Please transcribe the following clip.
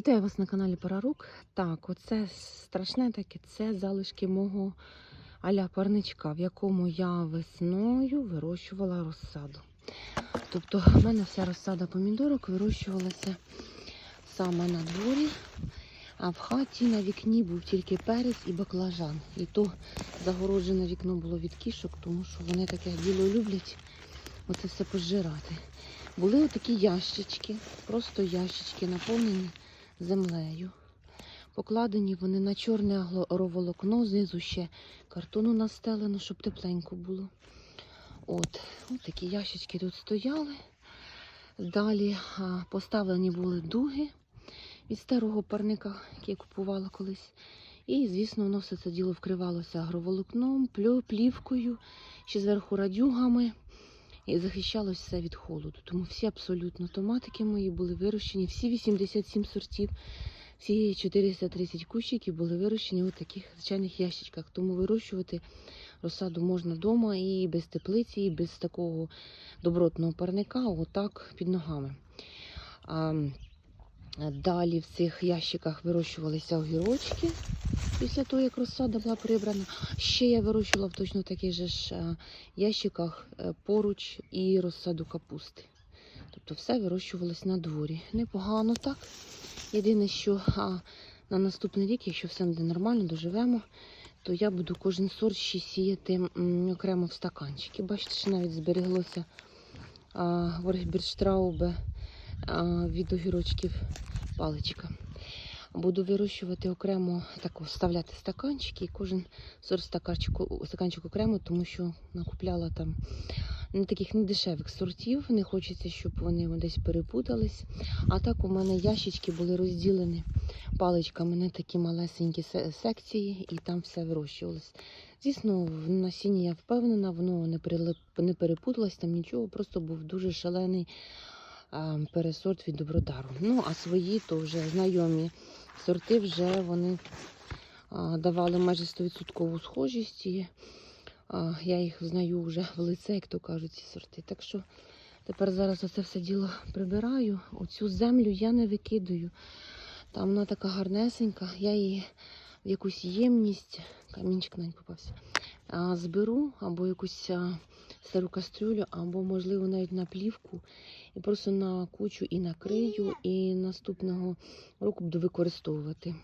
Вітаю вас на каналі Парарук. Так, оце страшне таке, це залишки мого аля парничка, в якому я весною вирощувала розсаду. Тобто в мене вся розсада помідорок вирощувалася саме на дворі, а в хаті на вікні був тільки перець і баклажан. І то загороджене вікно було від кішок, тому що вони таке діло люблять оце все пожирати. Були отакі ящички, просто ящички наповнені землею. Покладені вони на чорне агроволокно, знизу ще картону настелено, щоб тепленько було. От, от такі ящички тут стояли. Далі а, поставлені були дуги від старого парника, який я купувала колись. І, звісно, воно все це діло вкривалося агроволокном, плівкою, ще зверху радюгами. І захищалось все від холоду. Тому всі абсолютно томатики мої були вирощені, всі 87 сортів, всі 430 кущиків були вирощені у таких звичайних ящичках. Тому вирощувати розсаду можна вдома і без теплиці, і без такого добротного парника, отак під ногами. А, далі в цих ящиках вирощувалися огірочки після того, як розсада була прибрана. Ще я вирощувала в точно таких же ж е, ящиках е, поруч і розсаду капусти. Тобто все вирощувалось на дворі. Непогано так. Єдине, що а, на наступний рік, якщо все буде нормально, доживемо, то я буду кожен сорт ще сіяти окремо в стаканчики. Бачите, що навіть збереглося а, Воргбірштраубе від огірочків паличка. Буду вирощувати окремо, так вставляти стаканчики, і кожен сорт стаканчик, стаканчик окремо, тому що накупляла там не таких недешевих сортів. Не хочеться, щоб вони десь перепутались. А так у мене ящички були розділені паличками на такі малесенькі секції, і там все вирощувалось. Звісно, в насінні я впевнена, воно не прилип, не перепуталось там нічого, просто був дуже шалений пересорт від добродару. Ну, а свої то вже знайомі сорти вже вони давали майже 100% схожість. І, я їх знаю вже в лице, як то кажуть, ці сорти. Так що тепер зараз оце все діло прибираю. Оцю землю я не викидаю. Там вона така гарнесенька, я її в якусь ємність, камінчик навіть попався, зберу або якусь стару кастрюлю, або, можливо, навіть на плівку. І просто на кучу і накрию, і наступного року буду використовувати.